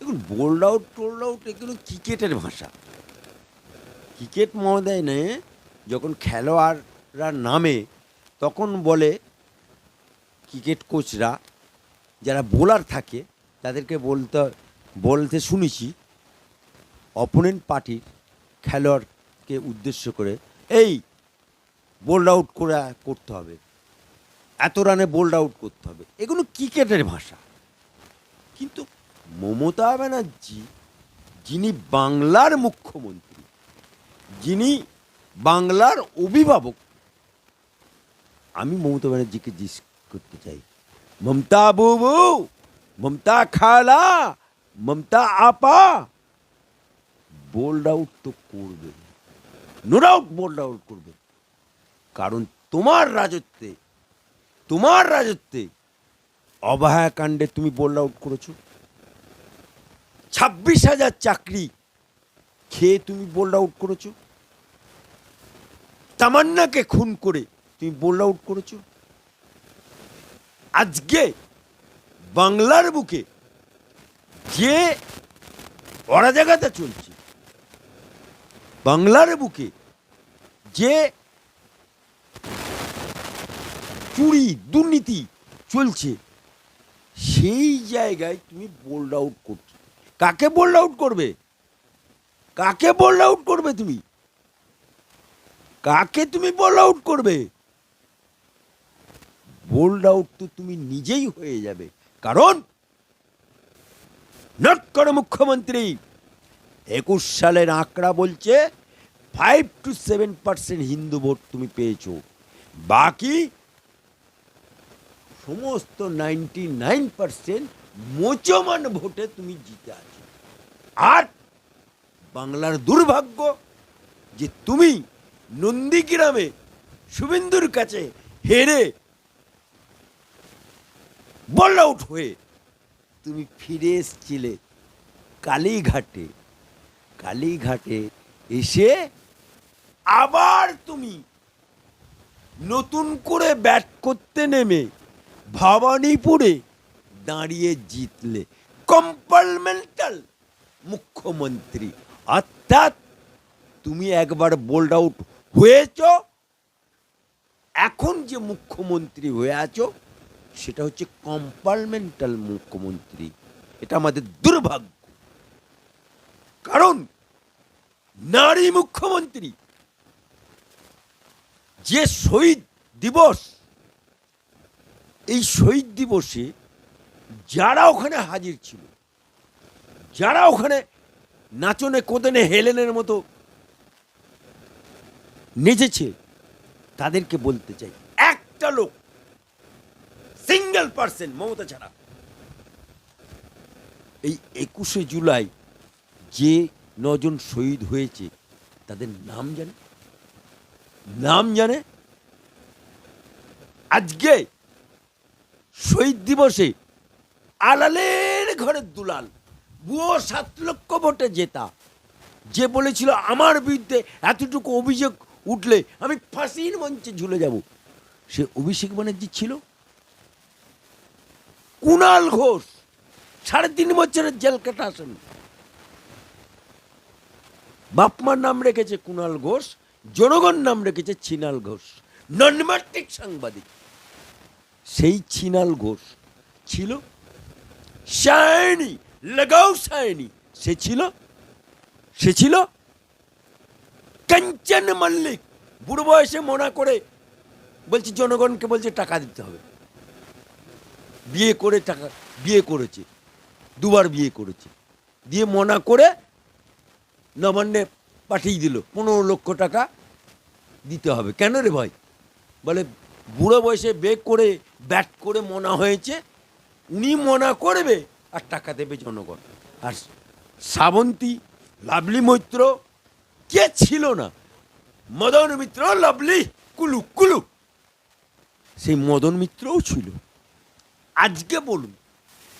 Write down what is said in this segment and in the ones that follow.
দেখুন, bold out, told out এগুলো ক্রিকেটের ভাষা। ক্রিকেট ময়দানে যখন খেলোয়াড়রা নামে, তখন বলে ক্রিকেট কোচরা, যারা বোলার থাকে, তাদেরকে বলতে বলতে শুনেছি, অপোনেন্ট পার্টির খেলোয়াড়কে উদ্দেশ্য করে, এই, বোল্ড আউট করে, করতে হবে। এত রানে বোল্ড আউট করতে হবে। এগুলো ক্রিকেটের ভাষা। কিন্তু মমতা ব্যানার্জি, যিনি বাংলার মুখ্যমন্ত্রী, যিনি বাংলার অভিভাবক, আমি মমতা ব্যানার্জিকে জিজ্ঞেস করতে চাই। মমতা বুবু, মমতা খালা, মমতা আপা বোল্ড আউট তো করবে নো ডাউট বোল্ড আউট করবে কারণ তোমার রাজত্বে তোমার রাজত্বে অবহায়াকাণ্ডে তুমি বোল্ড আউট করেছ। ছাব্বিশ হাজার চাকরি। খেয়ে তুমি বোল্ড আউট করেছ। তামান্নাকে খুন করে তুমি বোল্ড আউট করেছ। আজকে বাংলার বুকে যে অরাজাগাতা চলছে, বাংলার বুকে যে চুরি, দুর্নীতি চলছে, সেই জায়গায় তুমি বোল্ড আউট করছ কাকে বোল্ড আউট করবে? কাকে বোল্ড আউট করবে তুমি? কাকে তুমি বোল্ড আউট করবে? বোল্ড আউট তো তুমি নিজেই হয়ে যাবে। কারণ নট করে মুখ্যমন্ত্রী। একুশ সালের আঁকড়া বলছে five two seven percent Hindu vote তুমি পেয়েছ। বাকি সমস্ত নাইনটি নাইন পার্সেন্ট মোচমান ভোটে তুমি জিতে আছো। আর বাংলার দুর্ভাগ্য যে তুমি নন্দীগ্রামে শুভেন্দুর কাছে হেরে বল আউট হয়ে তুমি ফিরে এসছিলে কালীঘাটে। কালীঘাটে এসে আবার তুমি নতুন করে ব্যাট করতে নেমে ভবানীপুরে দাঁড়িয়ে জিতলে। কম্পার্টমেন্টাল মুখ্যমন্ত্রী। অর্থাৎ তুমি একবার বোল্ড আউট হয়েছ। এখন যে মুখ্যমন্ত্রী হয়ে আছো, সেটা হচ্ছে কম্পার্টমেন্টাল মুখ্যমন্ত্রী। এটা আমাদের দুর্ভাগ্য। কারণ নারী মুখ্যমন্ত্রী, যে শহীদ দিবস, এই শহীদ দিবসে যারা ওখানে হাজির ছিল, যারা ওখানে নাচনে কোদনে হেলেনের মতো নেচেছে, তাদেরকে বলতে চাই, একটা লোক সিঙ্গেল পার্সেন্ট মমতা ছাড়া। এই একুশে জুলাই যে নজন শহীদ হয়েছে, তাদের নাম জানে? নাম জানে? আজকে শহীদ দিবসে আলালের ঘরের দুলাল। বুয়ো সাত লক্ষ ভোটে জেতা। যে বলেছিল, আমার বিরুদ্ধে এতটুকু অভিযোগ উঠলে আমি ফাঁসির মঞ্চে ঝুলে যাব। সে অভিষেক ব্যানার্জি ছিল। কুণাল ঘোষ, সাড়ে তিন বছরের জেল কাটা আসেন বাপমার নাম রেখেছে কুণাল ঘোষ, জনগণ নাম রেখেছে ছিনাল ঘোষ। ননমাট্রিক সাংবাদিক। সেই ছিনাল ঘোষ ছিল সায়নি লাগাও সায়নি সে ছিল? সে ছিল? কাঞ্চন মল্লিক। বুড়ো বয়সে মনা করে বলছি, জনগণকে বলছে টাকা দিতে হবে। বিয়ে করে টাকা, বিয়ে করেছে। দুবার বিয়ে করেছে। দিয়ে মনা করে নবান্নে পাঠিয়ে দিল। পনেরো লক্ষ টাকা দিতে হবে। কেন রে ভাই? বলে, বুড়ো বয়সে বেগ করে, ব্যাট করে মনা হয়েছে। উনি মনা করবে আর টাকা দেবে জনগণ। আর শ্রাবন্তী, লাভলি মৈত্র, কে ছিল না? মদন মিত্র, লাভলি, কুলু কুলু। সেই মদন মিত্রও ছিল। আজকে বলুন,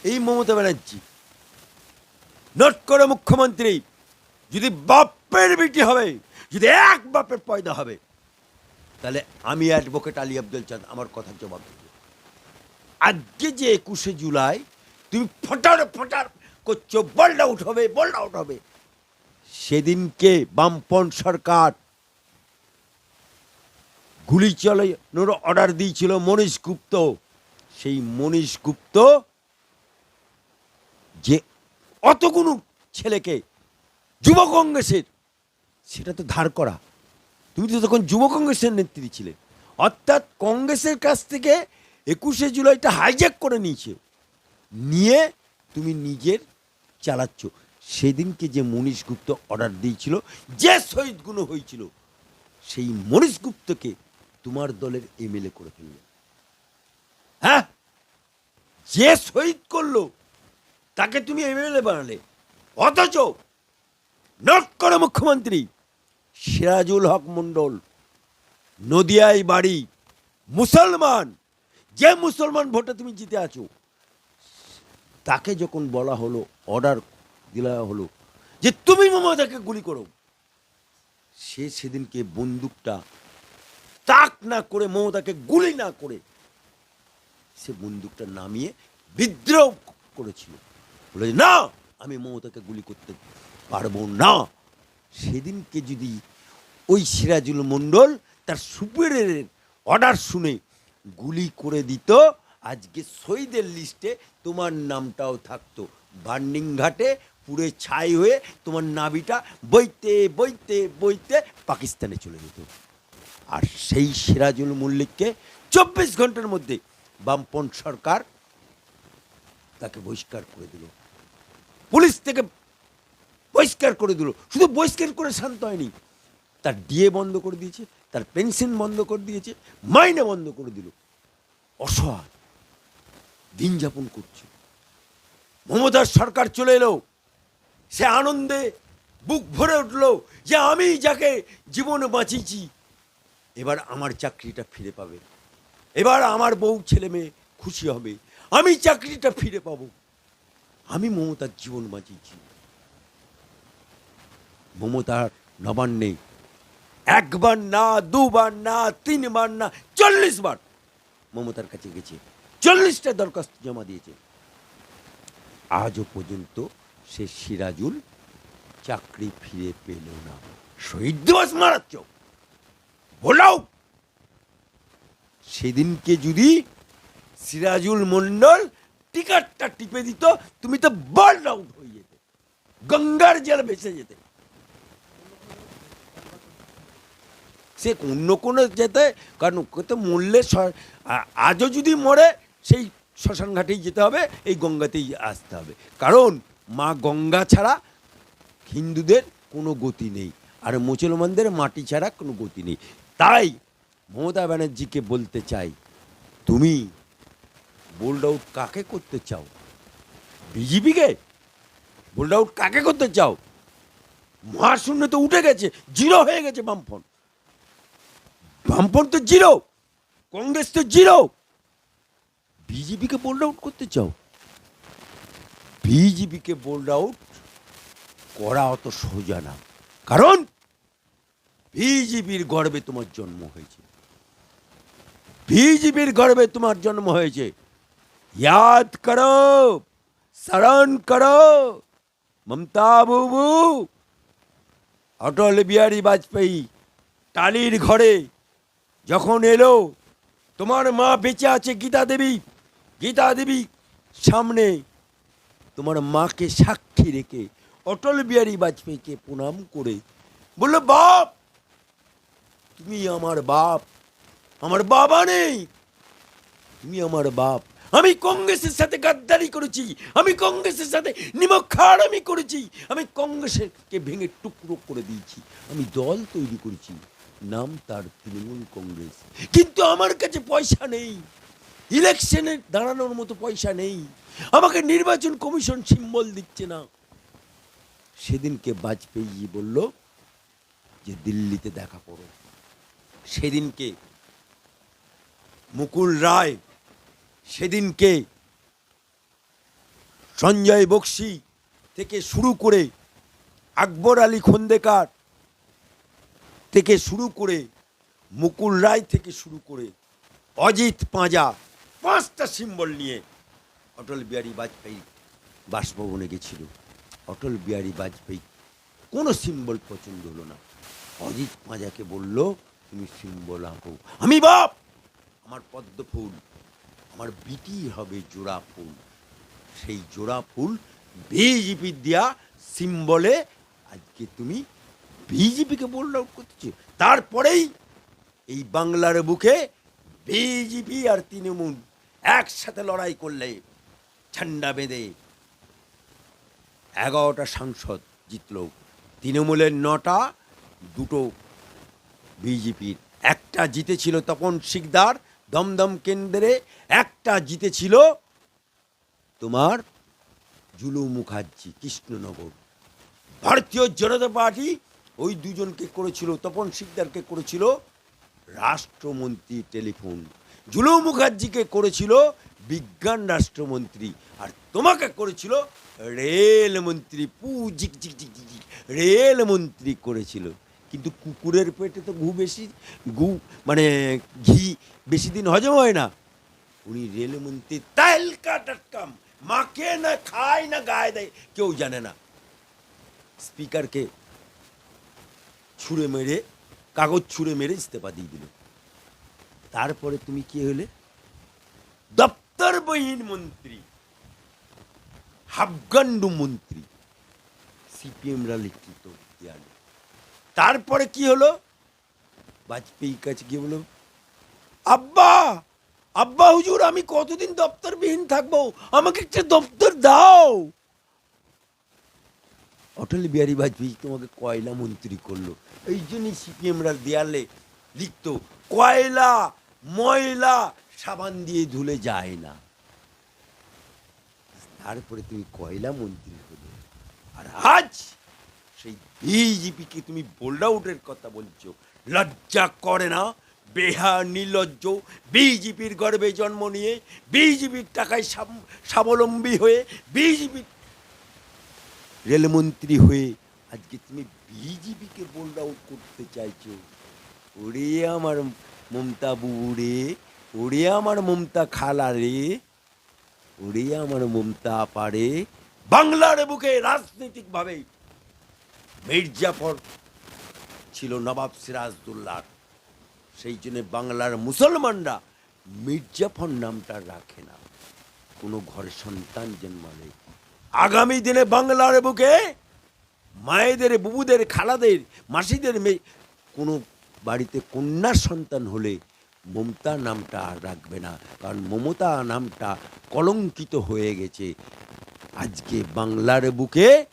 এই মমতা ব্যানার্জি নট করে মুখ্যমন্ত্রী, যদি বাপের বিটি হবে, যদি এক বাপের পয়দা হবে, তাহলে আমি অ্যাডভোকেট আলী আব্দুল চাঁদ, আমার কথার জবাব দেব। আজকে যে একুশে জুলাই, তুমি ফটার ফটার করছ বোল্ড আউট হবে বোল্ড আউট হবে। সেদিনকে বামপন সরকার গুলি চালানোর অর্ডার দিয়েছিল মনীষ গুপ্ত। সেই মনীষ গুপ্ত যে অতগুলো ছেলেকে যুব কংগ্রেসের, সেটা তো ধার করা। তুমি তো তখন যুব কংগ্রেসের নেত্রী ছিলে। অর্থাৎ কংগ্রেসের কাছ থেকে একুশে জুলাইটা হাইজ্যাক করে নিয়েছে। নিয়ে তুমি নিজের চালাচ্ছ। সেদিনকে যে মনীষ গুপ্ত অর্ডার দিয়েছিল, যে শহীদগুলো হয়েছিল, সেই মনীষ গুপ্তকে তোমার দলের এমএলএ করে ফেললে। হ্যাঁ? যে শহীদ করল, তাকে তুমি এমএলএ বানালে। অথচ নোট করে মুখ্যমন্ত্রী সিরাজুল হক মণ্ডল, নদিয়ায় বাড়ি মুসলমান যে মুসলমান ভোটে তুমি জিতে আছো। তাকে যখন বলা হলো অর্ডার দিলা হলো, যে তুমি মমতাকে গুলি করো, সে সেদিনকে বন্দুকটা তাক না করে মমতাকে গুলি না করে সে বন্দুকটা নামিয়ে বিদ্রোহ করেছিল। বলে না, আমি মমতাকে গুলি করতে পারব না। সেদিনকে যদি ওই সিরাজুল মণ্ডল তার সুপেরের অর্ডার শুনে গুলি করে দিত। আজকে শহীদের লিস্টে তোমার নামটাও থাকতো। বার্নিং ঘাটে পুরে ছাই হয়ে তোমার নাবিটা বইতে বইতে বইতে পাকিস্তানে চলে যেত। আর সেই সিরাজুল মল্লিককে চব্বিশ ঘণ্টার মধ্যে বামপন সরকার তাকে বহিষ্কার করে দিল। পুলিশ থেকে বহিষ্কার করে দিল। শুধু বহিষ্কার করে শান্ত হয়নি, তার ডিএ বন্ধ করে দিয়েছে। তার পেনশন বন্ধ করে দিয়েছে, মাইনে বন্ধ করে দিল। অসহায় দিন যাপন করছে। মমতার সরকার চলে এলো, সে আনন্দে বুক ভরে উঠল যে আমি যাকে জীবনে বাঁচিয়েছি, এবার আমার চাকরিটা ফিরে পাবে। এবার আমার বউ ছেলে মেয়ে খুশি হবে, আমি চাকরিটা ফিরে পাবো। আমি মমতার জীবন বাঁচিয়েছি। মমতার নবান্নে একবার না, দুবার না, তিনবার না চল্লিশ বার মমতার কাছে গেছে। চল্লিশটা দরখাস্ত জমা দিয়েছে। আজও পর্যন্ত সে সিরাজুল চাকরি ফিরে পেল না। শহীদ দিবস মারাচ্ছ। বলাও সেদিনকে যদি সিরাজুল মন্ডল টিকারটা টিপে দিত, তুমি তো বল্ড আউট হয়ে যেতে। গঙ্গার জল ভেসে যেতে। সে অন্য কোনো যেতে, কারণ ওকে তো মরলে আজও যদি মরে, সেই শ্মশানঘাটেই যেতে হবে, এই গঙ্গাতেই আসতে হবে। কারণ মা গঙ্গা ছাড়া হিন্দুদের কোনো গতি নেই, আর মুসলমানদের মাটি ছাড়া কোনো গতি নেই। তাই মমতা ব্যানার্জিকে বলতে চাই, তুমি বোল্ড আউট কাকে করতে চাও? বিজেপিকে? বোল্ড আউট কাকে করতে চাও? মহাশূন্য তো উঠে গেছে, জিরো হয়ে গেছে বামফ্রন্ট। বামপন্থ তো জিরো, কংগ্রেস তো জিরো। বিজেপিকে বোল্ড আউট করতে চাও? বিজেপিকে বোল্ড আউট করা অত সোজা না। কারণ বিজেপির গর্বে তোমার জন্ম হয়েছে। বিজেপির গর্বে তোমার জন্ম হয়েছে। ইয়াদ করো, স্মরণ করো, মমতা বাবু, অটল বিহারী বাজপেয়ী, টালির ঘরে যখন এলো, তোমার মা বেঁচে আছে গীতা দেবী গীতা দেবী সামনে। তোমার মাকে সাক্ষী রেখে অটল বিহারী বাজপেয়ীকে প্রণাম করে বলল, বাপ, তুমি আমার বাপ, আমার বাবা নেই। তুমি আমার বাপ। আমি কংগ্রেসের সাথে গাদ্দারি করেছি, আমি কংগ্রেসের সাথে নিমক্ষার আমি করেছি, আমি কংগ্রেসকে ভেঙে টুকরো করে দিয়েছি, আমি দল তৈরি করেছি। নাম তার তৃণমূল কংগ্রেস। কিন্তু আমার কাছে পয়সা নেই। ইলেকশনে দাঁড়ানোর মতো পয়সা নেই। আমাকে নির্বাচন কমিশন সিম্বল দিচ্ছে না। সেদিনকে বাজপেয়ী বলল যে দিল্লিতে দেখা করো। সেদিনকে মুকুল রায়, সেদিনকে সঞ্জয় বক্সি থেকে শুরু করে আকবর আলী খন্দেকার থেকে শুরু করে মুকুল রায় থেকে শুরু করে অজিত পাঁজা পাঁচটা সিম্বল নিয়ে অটল বিহারী বাজপেয়ী বাসভবনে গেছিল। অটল বিহারী বাজপেয়ী কোনো সিম্বল পছন্দ হলো না। অজিত পাঁজাকে বলল, তুমি সিম্বল আঁকো। আমি বাপ! আমার পদ্ম ফুল, আমার বিটি হবে জোড়া ফুল। সেই জোড়া ফুল বিজেপি দেয়া সিম্বলে আজকে তুমি বিজেপিকে বোল্ড আউট করতেছো তারপরেই এই বাংলার বুকে বিজেপি আর তৃণমূল একসাথে লড়াই করলে ঠান্ডা বেঁধে এগারোটা সাংসদ জিতল। তৃণমূলের নটা, দুটো বিজেপির। একটা জিতেছিল তপন শিকদার দমদম কেন্দ্রে, একটা জিতেছিল তোমার জুলু মুখার্জি, কৃষ্ণনগর। ভারতীয় জনতা পার্টি ওই দুজনকে করেছিল, তপন শিকদারকে করেছিল রাষ্ট্রমন্ত্রী টেলিফোন। জুলু মুখার্জিকে করেছিল বিজ্ঞান রাষ্ট্রমন্ত্রী, আর তোমাকে করেছিল রেলমন্ত্রী পু, জিক জিক জিক জিক রেলমন্ত্রী করেছিল। কিন্তু কুকুরের পেটে তো ঘু বেশি গু মানে ঘি বেশি দিন হজম হয় না। উনি রেলমন্ত্রী তাইলকা টাটকাম মাকে না, খায় না, গায়ে দেয়, কেউ জানে না। স্পিকারকে ছুঁড়ে মেরে, কাগজ ছুঁড়ে মেরে ইস্তফা দিয়ে দিল। তারপরে তুমি কি হলে? দপ্তরবিহীন মন্ত্রী, হাফগান্ডু মন্ত্রী সিপিএমরা লিখিত তারপরে কি হলো? বাজপেয়ী কাছে গিয়ে বলো আব্বা আব্বা হুজুর, আমি কতদিন দপ্তরবিহীন থাকব? আমাকে একটা দপ্তর দাও। অটল বিহারী বাজপেয়ী তোমাকে কয়লা মন্ত্রী করল? এই জন্যই সিপিএমরা দেয়ালে লিখতো, কয়লা, ময়লা সাবান দিয়ে ধুলে যায় না। তারপরে তুমি কয়লা মন্ত্রী হলে। আর আজ সেই বিজেপিকে তুমি বোল্ড আউটের কথা বলছো। লজ্জা করে না? বেহা নির্লজ্জ, বিজেপির গর্বে জন্ম নিয়ে বিজেপির টাকায় স্বাবলম্বী হয়ে বিজেপির রেলমন্ত্রী হয়ে আজকে তুমি বিজেপিকে বোল্ড আউট করতে চাইছো। ওরে আমার মমতা রে, ওরে আমার মমতা খালা রে, ওরে আমার মমতা পারে বাংলার বুকে রাজনৈতিকভাবে মির্জাফর ছিল নবাব সিরাজদুল্লাহ। সেই জন্য বাংলার মুসলমানরা মির্জাফর নামটা রাখে না। কোনো ঘরে সন্তান জন্মালে আগামী দিনে বাংলার বুকে মায়েদের, বুবুদের, খালাদের, মাসিদের মেয়ে, কোনো বাড়িতে কন্যার সন্তান হলে মমতা নামটা আর রাখবে না। কারণ মমতা নামটা কলঙ্কিত হয়ে গেছে। আজকে বাংলার বুকে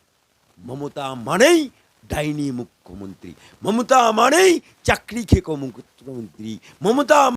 মমতা মানেই ডাইনি মুখ্যমন্ত্রী। মমতা মানেই চাকরি খেকো মুখ্যমন্ত্রী। মমতা